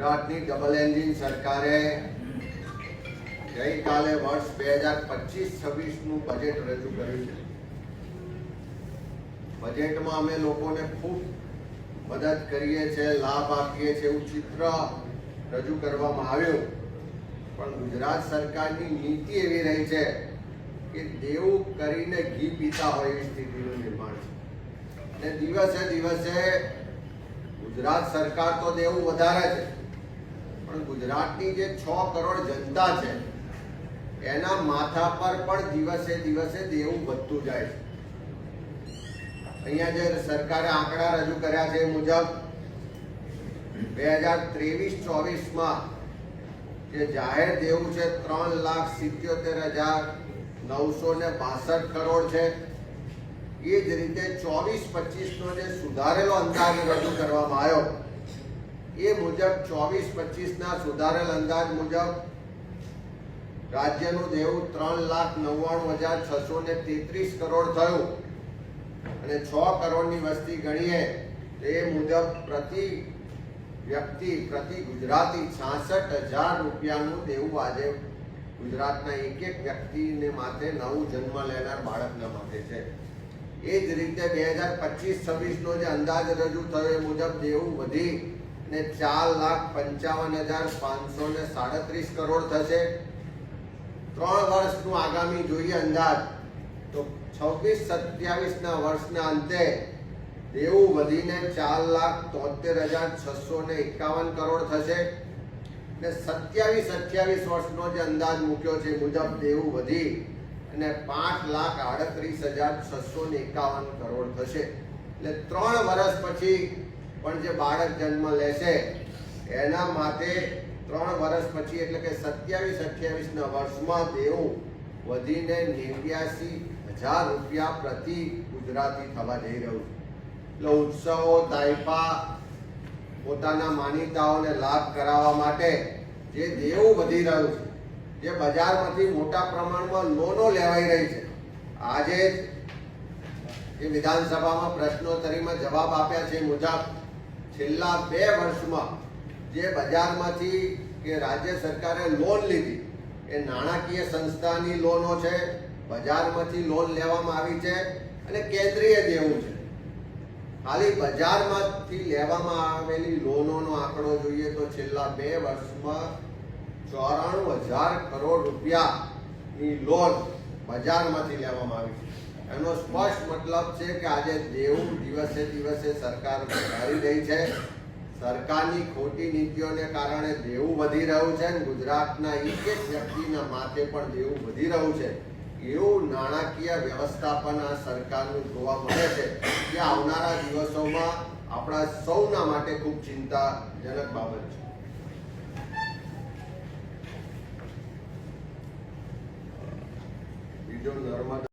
ગુજરાતની double engine સરકારે ગઈકાલે વર્ષ બે હજાર પચીસ છવ્વીસનું બજેટ રજૂ કર્યું છે. બજેટમાં અમે લોકોને ખૂબ મદદ કરીએ છીએ, લાભ આપીએ છીએ એવું ચિત્ર રજૂ કરવામાં આવ્યું. પણ ગુજરાત સરકારની નીતિ એવી રહી છે કે દેવું કરીને ઘી પીતા હોય એવી સ્થિતિનું નિર્માણ છે. અને દિવસે દિવસે ગુજરાત સરકાર તો દેવું વધારે છે. પણ ગુજરાતની જે છ કરોડ જનતા છે, એના માથા પર પણ દિવસે દિવસે દેવું વધતું જાય છે. અહીંયા જે સરકારે આંકડા રજૂ કર્યા છે એ મુજબ, બે હજાર ત્રેવીસ ચોવીસમાં જે જાહેર દેવું છે ત્રણ લાખ સિત્યોતેર હજાર નવસો ને બાસઠ કરોડ છે, એ જ રીતે ચોવીસ પચીસ નો જે સુધારેલો અંદાજ રજૂ કરવામાં આવ્યો એ મુજબ ચોવીસ પચીસ ના સુધારેલ અંદાજ મુજબ રાજ્યનું દેવું ત્રણ લાખ નવ્વાણું હજાર છસો ને તેત્રીસ કરોડ થયું. અને છ કરોડની વસ્તી ગણીએ તે મુજબ પ્રતિ વ્યક્તિ, પ્રતિ ગુજરાતી છાસઠ હજાર રૂપિયાનું દેવું આજે ગુજરાતના એક એક વ્યક્તિને માથે નવું જન્મ લેનાર બાળકના માથે છે. એ જ રીતે બે હજાર પચીસ છવ્વીસનો જે અંદાજ રજૂ થયો એ મુજબ દેવું વધી ને ચાર લાખ પંચાવન હજાર પાંચસો ને સાડત્રીસ કરોડ થશે. ત્રણ વર્ષનું આગામી જોઈએ અંદાજ. તો છવ્વીસ સત્યાવીસના વર્ષના અંતે દેવું વધીને ચાર લાખ તોતેર હજાર છસો ને એકાવન કરોડ થશે. ને સત્યાવીસ અઠ્યાવીસ વર્ષનો જે અંદાજ મૂક્યો છે મુજબ દેવું વધી અને પાંચ લાખ આડત્રીસ હજાર છસો ને એકાવન કરોડ થશે. એટલે ત્રણ વર્ષ પછી પણ જે બાળક જન્મ લેશે, એના માટે ત્રણ વર્ષ પછી એટલે કે સત્યાવીસ અઠ્યાવીસના વર્ષમાં દેવું વધીને નેવ્યાસી હજાર રૂપિયા પ્રતિ ગુજરાતી થવા જઈ રહ્યું છે. એટલે ઉત્સવો તાઇફા પોતાના માનીતાઓને લાભ કરાવવા માટે જે દેવું વધી રહ્યું છે, જે બજારમાંથી મોટા પ્રમાણમાં લોનો લેવાઈ રહી છે, આજે જ એ વિધાનસભામાં પ્રશ્નોત્તરીમાં જવાબ આપ્યા છે મુજબ છેલ્લા બે વર્ષમાં જે બજારમાંથી કે રાજ્ય સરકારે લોન લીધી, એ નાણાકીય સંસ્થાની લોનો છે, બજારમાંથી લોન લેવામાં આવી છે અને કેન્દ્રીય દેવું છે. ખાલી બજારમાંથી લેવામાં આવેલી લોનોનો આંકડો જોઈએ તો છેલ્લા બે વર્ષમાં ચોરાણું હજાર કરોડ રૂપિયાની લોન બજારમાંથી લેવામાં આવી છે. એનો સ્પષ્ટ મતલબ છે કે આજે દેવું દિવસે દિવસે સરકાર વધારી રહી છે. સરકારની ખોટી નીતિઓને કારણે દેવું વધી રહ્યું છે અને ગુજરાતના એક એક વ્યક્તિના માથે પણ દેવું વધી રહ્યું છે. એવું નાણાકીય વ્યવસ્થાપન આ સરકારનું જોવા મળે છે કે આવનારા દિવસોમાં આપણા સૌના માટે ખૂબ ચિંતાજનક બાબત છે. બીજો નર્મદા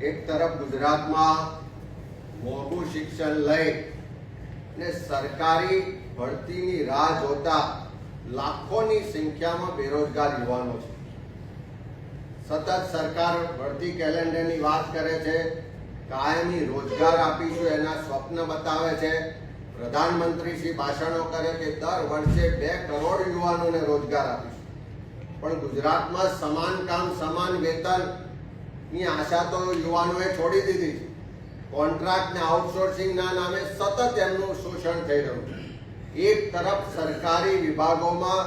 એક તરફ ગુજરાતમાં મોંઘું શિક્ષણ લઈ ને સરકારી ભરતીની રાહ જોતા લાખોની સંખ્યામાં બેરોજગાર યુવાનો છે. સતત સરકાર ભરતી કેલેન્ડરની વાત કરે છે, કાયમી રોજગાર આપીશું એના સ્વપ્ન બતાવે છે. પ્રધાનમંત્રી શ્રી ભાષણો કરે કે દર વર્ષે બે કરોડ યુવાનોને રોજગાર આપીશું. પણ ગુજરાતમાં સમાન કામ, સમાન વેતન ની આશા તો યુવાનોએ છોડી દીધી. છે કોન્ટ્રાક્ટ ને આઉટસોર્સિંગ ના નામે સતત એમનું શોષણ થઈ રહ્યું છે. એક તરફ સરકારી વિભાગોમાં,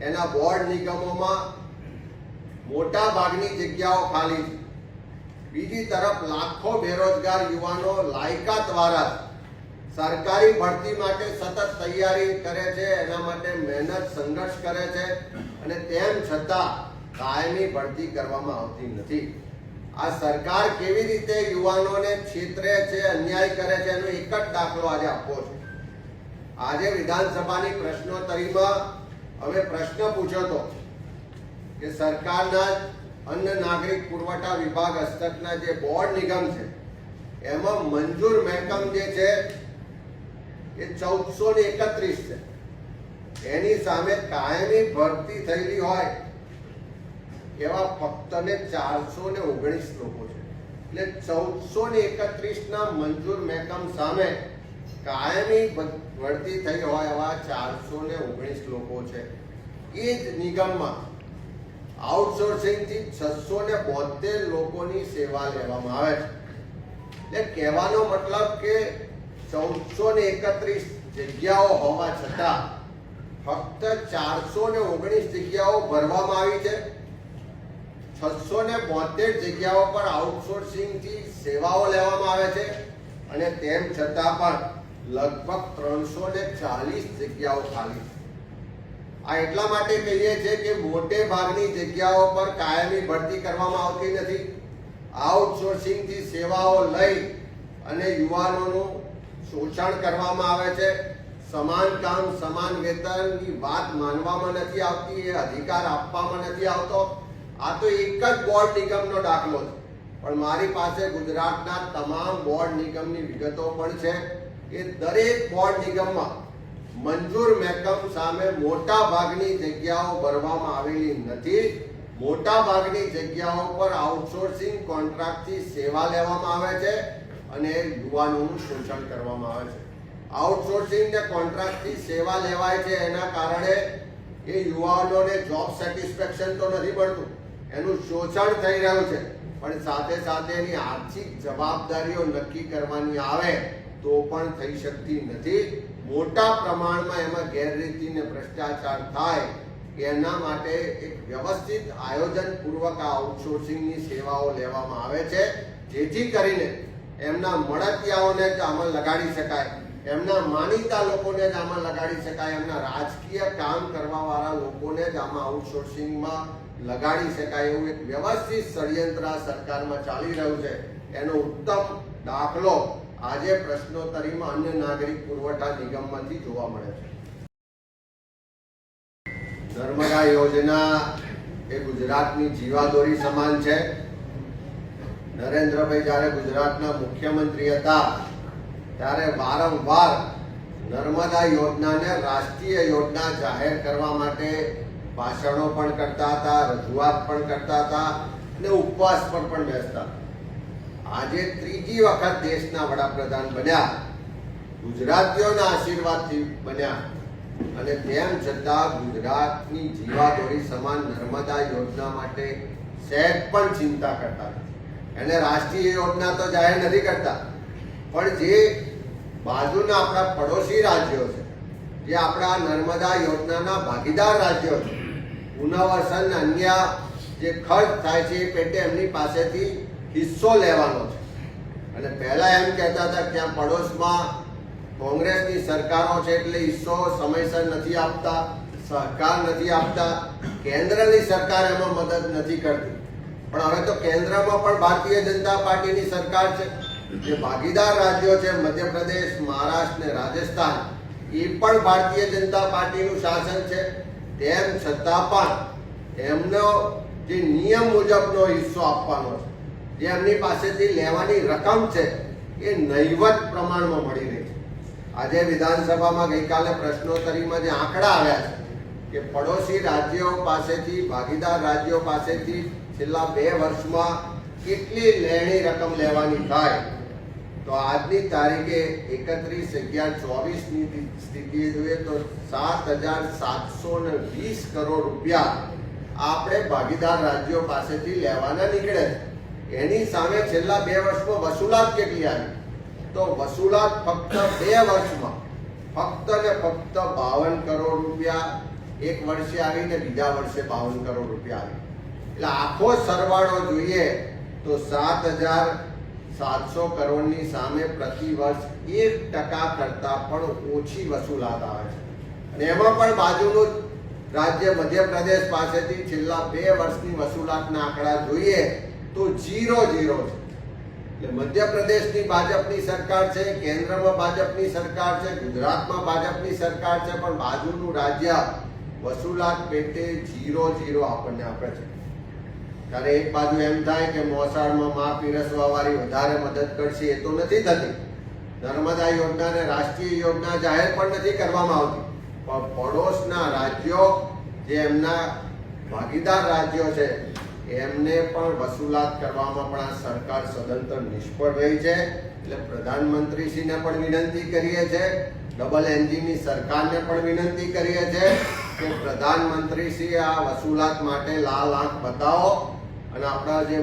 એના બોર્ડ નિગમોમાં મોટા ભાગની જગ્યાઓ ખાલી છે. બીજી તરફ લાખો બેરોજગાર યુવાનો લાયકાત દ્વારા સરકારી ભરતી માટે સતત તૈયારી કરે છે, એના માટે મહેનત સંઘર્ષ કરે છે અને તેમ છતાં કાયમી ભરતી કરવામાં આવતી નથી. આ સરકાર કેવી રીતે યુવાનોને છેતરે છે, અન્યાય કરે છે, એનો એક જ દાખલો આજે આપવો છે. આજે વિધાનસભાની પ્રશ્નોત્તરીમાં હવે પ્રશ્ન પૂછ્યો હતો કે સરકારના અન્ન નાગરિક પુરવઠા વિભાગ હસ્તકના જે બોર્ડ નિગમ છે, એમાં મંજૂર મહેકમ જે છે, એ ચૌદસો ને એકત્રીસ છે. એની સામે કાયમી ભરતી થયેલી હોય એવા ફક્ત ને ચારસો ને ઓગણીસ લોકો છે. એટલે ચૌદસો ને એકત્રીસ ના મંજૂર મહેકમ સામે કાયમી વળતી થઈ હોય એવા ચારસો ને ઓગણીસ લોકો છે. એ જ નિગમમાં આઉટસોર્સિંગથી છસો ને બોતેર લોકોની સેવા લેવામાં આવે છે. એટલે કહેવાનો મતલબ કે ચૌદસો ને એકત્રીસ જગ્યાઓ હોવા છતાં ફક્ત ચારસો ને ઓગણીસ જગ્યાઓ ભરવામાં આવી છે. છસો ને બોતેર જગ્યાઓ પર આઉટસોર્સિંગથી સેવાઓ લેવામાં આવે છે અને તેમ છતાં પણ લગભગ ત્રણસો ને ચાલીસ જગ્યાઓ ખાલી આ એટલા માટે કહીએ છીએ કે મોટે ભાગની જગ્યાઓ પર કાયમી ભરતી કરવામાં આવતી નથી. આઉટસોર્સિંગથી સેવાઓ લઈ અને યુવાનોનું શોષણ કરવામાં આવે છે. સમાન કામ, સમાન વેતનની વાત માનવામાં નથી આવતી, એ અધિકાર આપવામાં નથી આવતો. આ તો એક જ બોર્ડ નિગમનો દાખલો છે. પણ મારી પાસે ગુજરાતના તમામ બોર્ડ નિગમની વિગતો પણ છે એ દરેક બોર્ડ નિગમમાં મંજૂર મહેકમ સામે મોટા ભાગની જગ્યાઓ ભરવામાં આવેલી નથી. મોટા ભાગની જગ્યાઓ પર આઉટસોર્સિંગ કોન્ટ્રાક્ટથી સેવા લેવામાં આવે છે અને યુવાનોનું શોષણ કરવામાં આવે છે. આઉટસોર્સિંગ ને કોન્ટ્રાક્ટથી સેવા લેવાય છે એના કારણે એ યુવાનોને જોબ સેટિસ્ફેક્શન તો નથી મળતું. એનું શોષણ થઈ રહ્યું છે. પણ સાથે સાથે એની આર્થિક જવાબદારીઓ નક્કી કરવાની આવે તો પણ થઈ શકતી નથી. મોટા પ્રમાણમાં એમાં ગેરરીતિ ને ભ્રષ્ટાચાર થાય એના માટે એક વ્યવસ્થિત આયોજન પૂર્વક આ આઉટસોર્સિંગની સેવાઓ લેવામાં આવે છે. જેથી કરીને એમના મળતિયાઓને જ આમાં લગાડી શકાય, એમના માનીતા લોકોને જ આમાં લગાડી શકાય, એમના રાજકીય કામ કરવાવાળા લોકોને જ આમાં આઉટસોર્સિંગમાં લગાડી શકાય એવું એક વ્યવસ્થિત ષડયંત્ર સરકારમાં ચાલી રહ્યું છે. એનો ઉત્તમ દાખલો આજે પ્રશ્નોત્તરીમાં અન્ય નાગરિક પુરવઠા નિગમમાંથી જોવા મળે છે. નર્મદા યોજના એ ગુજરાતની જીવાદોરી સમાન છે. નરેન્દ્રભાઈ જ્યારે ગુજરાતના મુખ્યમંત્રી હતા, ત્યારે વારંવાર નર્મદા યોજનાને રાષ્ટ્રીય યોજના જાહેર કરવા માટે ભાષણો પણ કરતા હતા. રજૂઆત પણ કરતા હતા અને ઉપવાસ પર પણ બેસતા આજે ત્રીજી વખત દેશના વડાપ્રધાન બન્યા. ગુજરાતીઓના આશીર્વાદથી બન્યા. અને તેમ છતાં ગુજરાતની જીવાદોરી સમાન નર્મદા યોજના માટે સહેજ પણ ચિંતા કરતા એને રાષ્ટ્રીય યોજના તો જાહેર નથી કરતા. પણ જે બાજુના આપણા પડોશી રાજ્યો છે, જે આપણા નર્મદા યોજનાના ભાગીદાર રાજ્યો છે પુનઃવસન અન્ય જે ખર્ચ થાય છે એ પેટે એમની પાસેથી હિસ્સો લેવાનો છે. અને પહેલાં એમ કહેતા હતા કે ત્યાં પડોશમાં કોંગ્રેસની સરકારો છે એટલે હિસ્સો સમયસર નથી આપતા, સહકાર નથી આપતા. કેન્દ્રની સરકાર એમાં મદદ નથી કરતી. પણ હવે તો કેન્દ્રમાં પણ ભારતીય જનતા પાર્ટીની સરકાર છે. જે ભાગીદાર રાજ્યો છે, મધ્યપ્રદેશ, મહારાષ્ટ્ર ને રાજસ્થાન, એ પણ ભારતીય જનતા પાર્ટીનું શાસન છે. તેમ છતાં પણ એમનો જે નિયમ મુજબનો હિસ્સો આપવાનો છે, જે એમની પાસેથી લેવાની રકમ છે, એ નહીવત પ્રમાણમાં મળી રહી છે. આજે વિધાનસભામાં ગઈકાલે પ્રશ્નોત્તરીમાં જે આંકડા આવ્યા છે કે પડોશી રાજ્યો પાસેથી, ભાગીદાર રાજ્યો પાસેથી છેલ્લા બે વર્ષમાં કેટલી લેણી રકમ લેવાની થાય તો આજની તારીખે એકત્રીસ અગિયાર ચોવીસની સ્થિતિએ જોઈએ તો સાત હજાર સાતસો ને વીસ કરોડ રૂપિયા આપણે ભાગીદાર રાજ્યો પાસેથી લેવાના નીકળે એની સામે છેલ્લા બે વર્ષમાં વસૂલાત કેટલી આવી? તો વસૂલાત ફક્ત બે વર્ષમાં, ફક્ત ને ફક્ત બાવન કરોડ રૂપિયા, એક વર્ષે આવી ને બીજા વર્ષે બાવન કરોડ રૂપિયા આવી. એટલે આખો સરવાળો જોઈએ તો સાત હજાર સાતસો કરોડની સામે પ્રતિ વર્ષ એક ટકા કરતા પણ ઓછી વસૂલાત આવે છે. અને એમાં પણ બાજુનું રાજ્ય મધ્યપ્રદેશ પાસેથી છેલ્લા બે વર્ષની વસૂલાતના આંકડા જોઈએ તો જીરો જીરો છે. એટલે મધ્યપ્રદેશની ભાજપની સરકાર છે, કેન્દ્રમાં ભાજપની સરકાર છે, ગુજરાતમાં ભાજપની સરકાર છે, પણ બાજુનું રાજ્ય વસૂલાત પેટે ઝીરો જીરો આપણને આપે છે. ત્યારે એક બાજુ એમ થાય કે મોસાળમાં મા પીરસવા વાળી વધારે મદદ કરશે એ તો નથી થતી. નર્મદા યોજનાને રાષ્ટ્રીય યોજના જાહેર પણ નથી કરવામાં આવતી. પણ પડોશના રાજ્યો જે એમના ભાગીદાર રાજ્યો છે, એમને પણ વસૂલાત કરવામાં પણ આ સરકાર સદંતર નિષ્ફળ રહી છે. એટલે પ્રધાનમંત્રીશ્રીને પણ વિનંતી કરીએ છીએ, ડબલ એન્જિનની સરકારને પણ વિનંતી કરીએ છીએ કે પ્રધાનમંત્રીશ્રી આ વસૂલાત માટે લાલ આંખ બતાવો. અને આપણા જે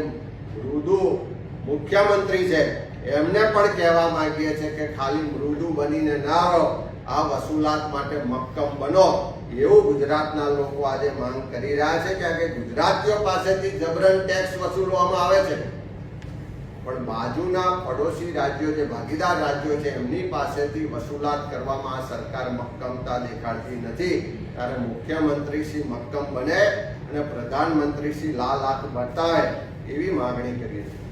મૃદુ મુખ્યમંત્રી છે, એમને પણ કહેવા માંગીએ છીએ કે ખાલી મૃદુ બનીને ના રહો, આ વસૂલાત માટે મક્કમ બનો. એવું ગુજરાતના લોકો આજે માંગ કરી રહ્યા છે કે ગુજરાતીઓ પાસેથી જબરન ટેક્સ વસૂલવામાં આવે છે. પણ બાજુના પડોશી રાજ્યો, જે ભાગીદાર રાજ્યો છે, એમની પાસેથી વસૂલાત કરવામાં સરકાર મક્કમતા દેખાડતી નથી. ત્યારે મુખ્યમંત્રી શ્રી મક્કમ બને અને પ્રધાનમંત્રી શ્રી લાલ હાથ બતાવે એવી માંગણી કરીએ છીએ.